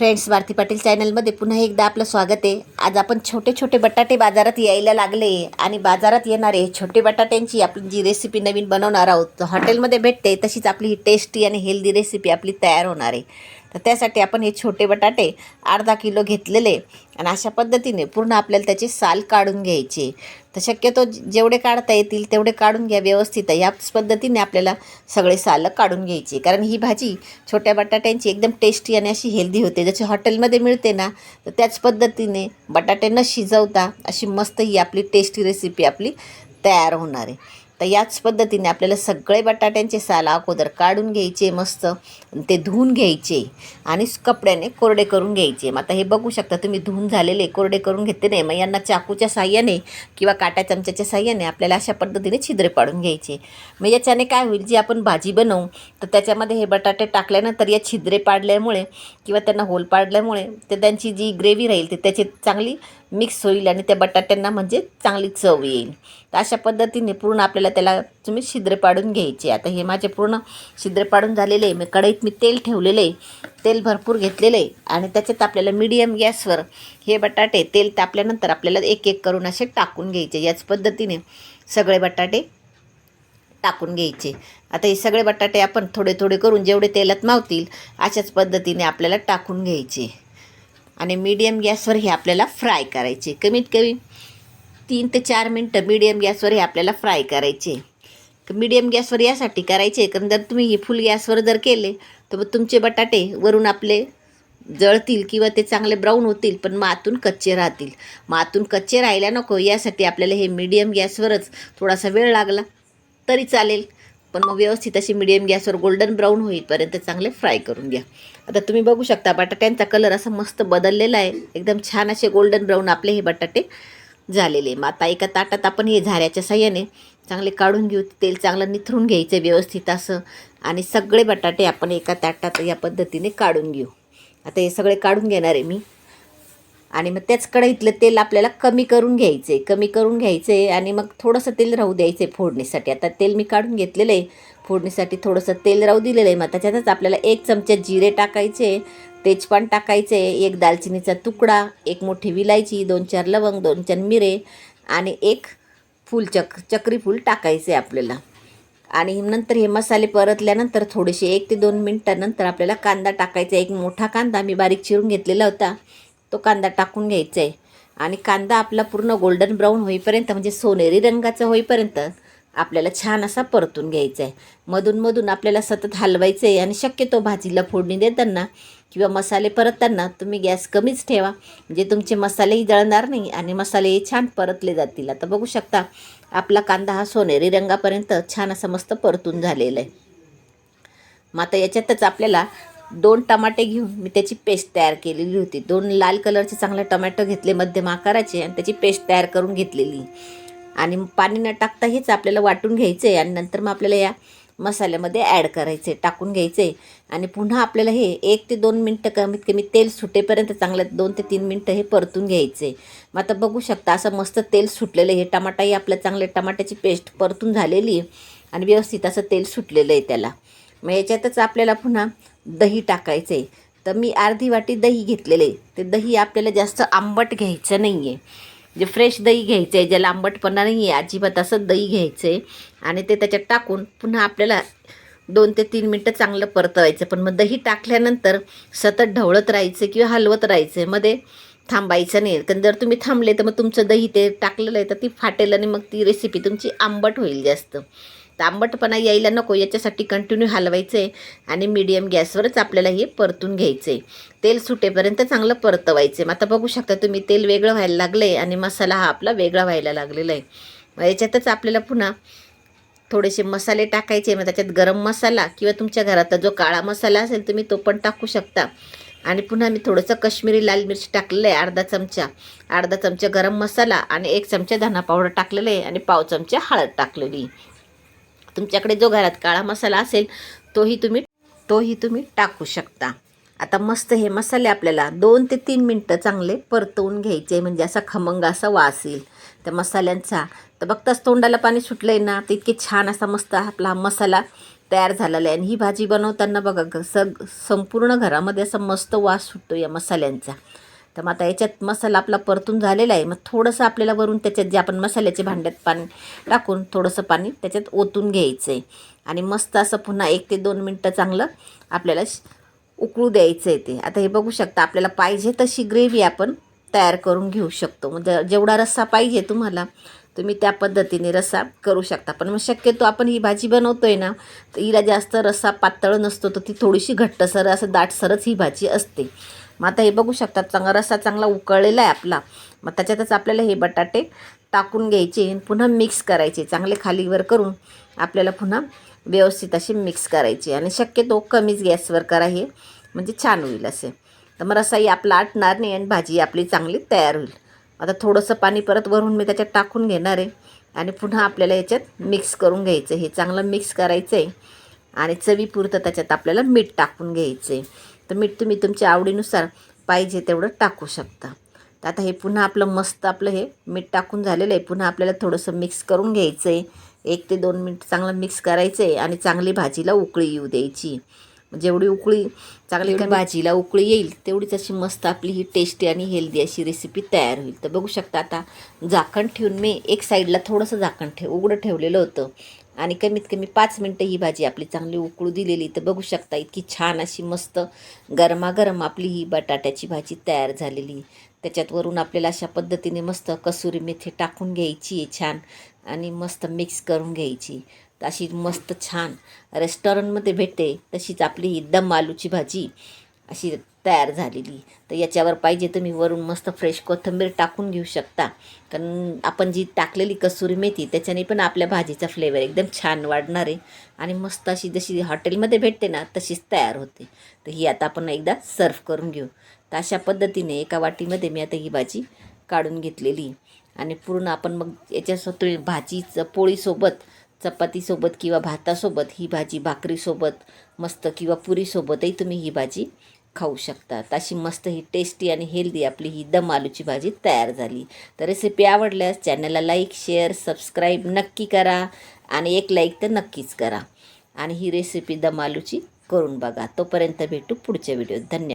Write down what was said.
Friends Bharti Patil चॅनलमध्ये पुन्हा एकदा आपलं स्वागत आहे. आज आपण छोटे छोटे बटाटे बाजारात यायला लागले आणि बाजारात येणारे छोटे बटाट्यांची आपण जी रेसिपी नवीन बनवणार आहोत तर हॉटेलमध्ये भेटते तशीच आपली ही टेस्टी आणि हेल्दी रेसिपी आपली तयार होणार आहे. तर त्यासाठी आपण हे छोटे बटाटे अर्धा किलो घेतलेले. आणि अशा पद्धतीने पूर्ण आपल्याला त्याचे साल काढून घ्यायचे. तर शक्यतो जेवढे काढता येतील तेवढे काढून घ्या व्यवस्थित. याच पद्धतीने आपल्याला सगळे सालं काढून घ्यायचे. कारण ही भाजी छोट्या बटाट्यांची एकदम टेस्टी आणि अशी हेल्दी होते. जशी हॉटेलमध्ये मिळते ना तर त्याच पद्धतीने बटाटे न शिजवता अशी मस्त ही आपली टेस्टी रेसिपी आपली तयार होणार आहे. तर याच पद्धतीने आपल्याला सगळे बटाट्यांचे साल अगोदर काढून घ्यायचे मस्त. ते धुवून घ्यायचे. आणि कपड्याने कोरडे करून घ्यायचे. मग आता हे बघू शकता तुम्ही धुवून झालेले कोरडे करून घेते नाही. मग यांना चाकूच्या साह्याने किंवा काट्या चमच्याच्या साह्याने आपल्याला अशा पद्धतीने छिद्रे पाडून घ्यायचे. मग याच्याने काय होईल? जी आपण भाजी बनवू तर त्याच्यामध्ये हे बटाटे टाकल्यानंतर या छिद्रे पाडल्यामुळे किंवा त्यांना होल पाडल्यामुळे ते त्यांची जी ग्रेव्ही राहील ते त्याची चांगली मिक्स होईल आणि त्या बटाट्यांना म्हणजे चांगली चव येईल. तर अशा पद्धतीने पूर्ण आपल्याला त्याला तुम्ही छिद्रे पाडून घ्यायचे. आता हे माझे पूर्ण छिद्रे पाडून झालेले आहे. मी कढईत मी तेल ठेवलेलं आहे. तेल भरपूर घेतलेलं आहे. आणि त्याच्यात आपल्याला मीडियम गॅसवर हे बटाटे तेल तापल्यानंतर आपल्याला एक एक करून असे टाकून घ्यायचे. याच पद्धतीने सगळे बटाटे टाकून घ्यायचे. आता हे सगळे बटाटे आपण थोडे थोडे करून जेवढे तेलात मावतील अशाच पद्धतीने आपल्याला टाकून घ्यायचे. आणि मीडियम गॅसवर हे आपल्याला फ्राय करायचे. कमीत कमी तीन ते चार मिनटं मीडियम गॅसवर हे आपल्याला फ्राय करायचे. मीडियम गॅसवर यासाठी करायचे कारण जर तुम्ही हे फुल गॅसवर जर केले तर मग तुमचे बटाटे वरून आपले जळतील किंवा ते चांगले ब्राऊन होतील पण मातून कच्चे राहतील. मातून कच्चे राहायला नको. यासाठी आपल्याला हे मीडियम गॅसवरच थोडासा वेळ लागला. तरी चालेल. पण मग व्यवस्थित अशी मिडियम गॅसवर गोल्डन ब्राऊन होईपर्यंत चांगले फ्राय करून घ्या. आता तुम्ही बघू शकता बटाट्यांचा कलर असा मस्त बदललेला आहे. एकदम छान असे गोल्डन ब्राऊन आपले हे बटाटे झालेले. मग आता एका ताटात आपण हे झाऱ्याच्या साह्याने चांगले काढून घेऊ. तेल चांगलं निथरून घ्यायचं व्यवस्थित असं. आणि सगळे बटाटे आपण एका ताटात या पद्धतीने काढून घेऊ. आता हे सगळे काढून घेणार आहे मी. आणि मग त्याच कढईतलं तेल आपल्याला कमी करून घ्यायचं आहे कमी करून घ्यायचं आहे आणि मग थोडंसं तेल राहू द्यायचं आहे फोडणीसाठी. आता तेल मी काढून घेतलेलं आहे. फोडणीसाठी थोडंसं तेल राहू दिलेलं आहे. मग त्याच्यातच आपल्याला एक चमचा जिरे टाकायचे तेजपान टाकायचे एक दालचिनीचा तुकडा एक मोठी विलायची दोन चार लवंग दोन चार मिरे आणि एक फूल चक चक्री फूल टाकायचे आपल्याला. आणि नंतर हे मसाले परतल्यानंतर थोडेसे एक ते दोन मिनटानंतर आपल्याला कांदा टाकायचा. एक मोठा कांदा मी बारीक चिरून घेतलेला होता. तो कांदा टाकून घ्यायचा आहे आणि कांदा आपला पूर्ण गोल्डन ब्राऊन होईपर्यंत म्हणजे सोनेरी रंगाचा होईपर्यंत आपल्याला छान असा परतून घ्यायचा आहे मधूनमधून आपल्याला सतत हलवायचं आहे आणि शक्यतो भाजीला फोडणी देताना किंवा मसाले परतताना तुम्ही गॅस कमीच ठेवा. म्हणजे तुमचे मसालेही जळणार नाही आणि मसालेही छान परतले जातील. आता बघू शकता आपला कांदा हा सोनेरी रंगापर्यंत छान असा मस्त परतून झालेला आहे. मग आता याच्यातच आपल्याला दोन टमाटे घेऊन मी त्याची पेस्ट तयार केलेली होती. दोन लाल कलरचे चांगले टमॅटो घेतले मध्यम आकाराचे आणि त्याची पेस्ट तयार करून घेतलेली. आणि पाणी न टाकता हेच आपल्याला वाटून घ्यायचं आहे आणि नंतर मग आपल्याला या मसाल्यामध्ये ॲड करायचे टाकून घ्यायचे आणि पुन्हा आपल्याला हे एक ते दोन मिनटं कमीत कमी तेल सुटेपर्यंत चांगलं दोन ते तीन मिनटं हे परतून घ्यायचे मग आता बघू शकता असं मस्त तेल सुटलेलं आहे. हे टमाटाही आपल्या चांगले टमाट्याची पेस्ट परतून झालेली आहे. आणि व्यवस्थित असं तेल सुटलेलं आहे त्याला. मग याच्यातच आपल्याला पुन्हा दही टाकायचं. आहे तर मी अर्धी वाटी दही घेतलेले. आहे ते दही आपल्याला जास्त आंबट घ्यायचं नाही आहे जे फ्रेश दही घ्यायचं आहे ज्याला आंबटपणा नाही आहे अजिबात असं दही घ्यायचं आहे आणि ते त्याच्यात टाकून पुन्हा आपल्याला दोन ते तीन मिनटं चांगलं परतवायचं. पण मग दही टाकल्यानंतर सतत ढवळत राहायचं किंवा हलवत राहायचं. मध्ये थांबायचं नाही. कारण जर तुम्ही थांबले तर मग तुमचं दही ते टाकलेलं आहे तर ती फाटेल आणि मग ती रेसिपी तुमची आंबट होईल जास्त. तर आंबटपणा यायला नको याच्यासाठी कंटिन्यू हलवायचं आहे आणि मीडियम गॅसवरच आपल्याला हे परतून घ्यायचं आहे तेल सुटेपर्यंत चांगलं परतवायचं आहे मग आता बघू शकता तुम्ही तेल वेगळं व्हायला लागलं आहे आणि मसाला हा आपला वेगळा व्हायला लागलेला आहे. मग याच्यातच आपल्याला पुन्हा थोडेसे मसाले टाकायचे मग त्याच्यात गरम मसाला किंवा तुमच्या घरातला जो काळा मसाला असेल तुम्ही तो पण टाकू शकता. आणि पुन्हा मी थोडंसं कश्मीरी लाल मिरची टाकलेलं आहे अर्धा चमचा. अर्धा चमचा गरम मसाला आणि एक चमचा धना पावडर टाकलेलं आहे आणि पाव चमचा हळद टाकलेली. तुमच्याकडे जो घरात काळा मसाला असेल तोही तुम्ही तोही तुम्ही टाकू शकता. आता मस्त हे मसाले आपल्याला दोन ते तीन मिनटं चांगले परतवून घ्यायचे म्हणजे असा खमंग असा वास येईल. त्या मसाल्यांचा. तर बघताच तोंडाला पाणी सुटलं आहे ना तर इतके छान असा मस्त आपला मसाला तयार झालेला आहे. आणि ही भाजी बनवताना बघा स सग संपूर्ण घरामध्ये असा मस्त वास सुटतो या मसाल्यांचा. तर मग आता याच्यात मसाला आपला परतून झालेला आहे. मग थोडंसं आपल्याला वरून त्याच्यात जे आपण मसाल्याचे भांड्यात पाणी टाकून थोडंसं पाणी त्याच्यात ओतून घ्यायचं आहे आणि मस्त असं पुन्हा एक ते दोन मिनटं चांगलं आपल्याला श- उकळू द्यायचं आहे ते. आता हे बघू शकता आपल्याला पाहिजे तशी ग्रेव्ही आपण तयार करून घेऊ शकतो. म्हणजे जेवढा रस्सा पाहिजे तुम्हाला तुम्ही त्या पद्धतीने रस्सा करू शकता. पण मग शक्यतो आपण ही भाजी बनवतो आहे ना तर हिला जास्त रस्सा पातळ नसतो तर ती थोडीशी घट्टसर असं दाटसरच ही भाजी असते. मग आता हे बघू शकतात चांगला रस्सा चांगला उकळलेला आहे आपला. मग त्याच्यातच आपल्याला हे बटाटे टाकून घ्यायचे आणि पुन्हा मिक्स करायचे. चांगले खालीवर करून आपल्याला पुन्हा व्यवस्थित असे मिक्स करायचे. आणि शक्यतो कमीच गॅसवर करा हे म्हणजे छान होईल असे. तर मग रसाई आपला आटणार नाही आणि भाजी आपली चांगली तयार होईल. आता थोडंसं पाणी परत वरून मी त्याच्यात टाकून घेणार आहे. आणि पुन्हा आपल्याला याच्यात मिक्स करून घ्यायचं हे चांगलं मिक्स करायचं आहे आणि चवीपुरतं त्याच्यात आपल्याला मीठ टाकून घ्यायचं आहे तर मीठ तुम्ही तुमच्या आवडीनुसार पाहिजे तेवढं टाकू शकता. तर आता हे पुन्हा आपलं मस्त आपलं हे मीठ टाकून झालेलं आहे. पुन्हा आपल्याला थोडंसं मिक्स करून घ्यायचं आहे एक ते दोन मिनिट चांगलं मिक्स करायचं आहे आणि चांगली भाजीला उकळी येऊ द्यायची. जेवढी उकळी चांगली भाजीला उकळी येईल तेवढीच अशी मस्त आपली ही टेस्टी आणि हेल्दी अशी रेसिपी तयार होईल. तर बघू शकता आता झाकण ठेवून मी एक साईडला थोडंसं झाकण ठेव उघडं ठेवलेलं होतं. आणि कमीत कमी पाच मिनटं ही भाजी आपली चांगली उकळू दिलेली तर बघू शकता इतकी छान अशी मस्त गरमागरम आपली ही बटाट्याची भाजी तयार झालेली. त्याच्यात वरून आपल्याला अशा पद्धतीने मस्त कसुरी मेथी टाकून घ्यायची आहे छान आणि मस्त मिक्स करून घ्यायची. अशी मस्त छान रेस्टॉरंटमध्ये भेटते तशीच आपली ही दम आलूची भाजी. अशी तयार झालेली. तर याच्यावर पाहिजे तुम्ही वरून मस्त फ्रेश कोथिंबीर टाकून घेऊ शकता. कारण आपण जी टाकलेली कसुरी मेथी त्याच्याने पण आपल्या भाजीचा फ्लेवर एकदम छान वाढणार आहे. आणि मस्त अशी जशी हॉटेलमध्ये भेटते ना तशीच तयार होते. तर ही आता आपण एकदा सर्व करून घेऊ. तर अशा पद्धतीने एका वाटीमध्ये मी आता ही भाजी काढून घेतलेली. आणि पूर्ण आपण मग याच्यासोबत भाजीचं पोळीसोबत चपातीसोबत किंवा भातासोबत ही भाजी भाकरीसोबत मस्त किंवा पुरीसोबतही तुम्ही ही भाजी खाऊ शकतात. अशी मस्त ही टेस्टी आणि हेल्दी आपली ही दम आलूची भाजी तयार झाली. तर रेसिपी आवडल्यास चॅनलला लाईक शेअर सबस्क्राईब नक्की करा आणि एक लाईक तर नक्कीच करा. आणि ही रेसिपी दम आलूची करून बघा. तोपर्यंत भेटू पुढच्या व्हिडिओत धन्यवाद.